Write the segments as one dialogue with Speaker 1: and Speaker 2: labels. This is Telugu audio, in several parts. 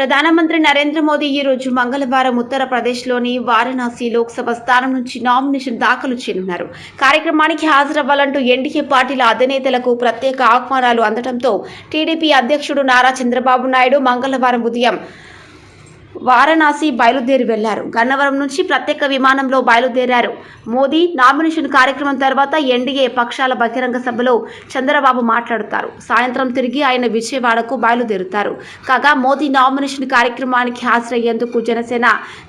Speaker 1: ప్రధానమంత్రి నరేంద్ర మోదీ ఈ రోజు మంగళవారం ఉత్తరప్రదేశ్లోని వారణాసి లోక్సభ స్థానం నుంచి నామినేషన్ దాఖలు చేయనున్నారు. కార్యక్రమానికి హాజరవ్వాలంటూ ఎన్డీఏ పార్టీల అధినేతలకు ప్రత్యేక ఆహ్వానాలు అందడంతో టీడీపీ అధ్యక్షుడు నారా చంద్రబాబు నాయుడు మంగళవారం ఉదయం వారణాసి బయలుదేరి వెళ్ళారు. గన్నవరం నుంచి ప్రత్యేక విమానంలో బయలుదేరారు. మోదీ నామినేషన్ కార్యక్రమం తర్వాత ఎన్డీఏ పక్షాల బహిరంగ సభలో చంద్రబాబు మాట్లాడుతారు. సాయంత్రం తిరిగి ఆయన విజయవాడకు బయలుదేరుతారు. కాగా మోదీ నామినేషన్ కార్యక్రమానికి హాజరయ్యేందుకు జనసేన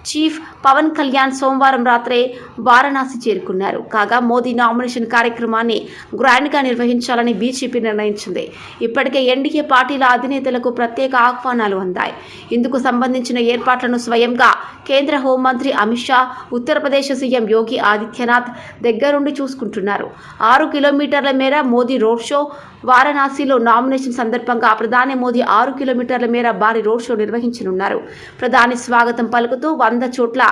Speaker 1: చీఫ్ పవన్ కళ్యాణ్ సోమవారం రాత్రే వారణాసి చేరుకున్నారు. కాగా మోదీ నామినేషన్ కార్యక్రమాన్ని గ్రాండ్గా నిర్వహించాలని బీజేపీ నిర్ణయించింది. ఇప్పటికే ఎన్డీఏ పార్టీల అధినేతలకు ప్రత్యేక ఆహ్వానాలు అందాయి. ఇందుకు సంబంధించిన ఏర్పాట్లను స్వయంగా కేంద్ర హోంమంత్రి అమిత్ షా ఉత్తరప్రదేశ్ సీఎం యోగి ఆదిత్యనాథ్ దగ్గరుండి చూసుకుంటున్నారు. ఆరు కిలోమీటర్ల మేర మోదీ రోడ్ షో వారణాసిలో నామినేషన్ సందర్భంగా ప్రధాని మోదీ ఆరు కిలోమీటర్ల మేర భారీ రోడ్ షో నిర్వహించనున్నారు. ప్రధాని స్వాగతం పలుకుతూ వంద చోట్ల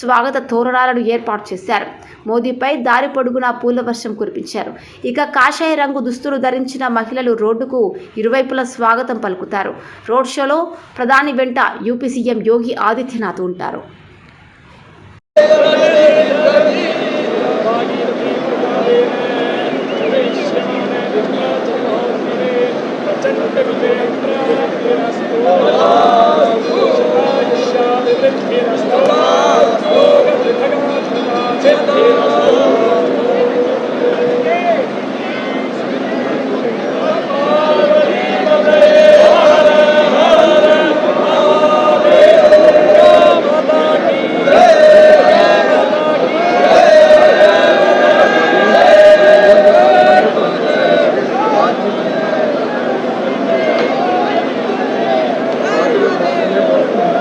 Speaker 1: స్వాగత తోరణాలను ఏర్పాటు చేశారు. మోదీపై దారి పొడుగునా పూల వర్షం కురిపించారు. ఇక కాషాయ రంగు దుస్తులు ధరించిన మహిళలు రోడ్డుకు ఇరువైపులా స్వాగతం పలుకుతారు. రోడ్ షోలో ప్రధాని వెంట యూపీ సీఎం యోగి ఆదిత్యనాథ్ ఉంటారు.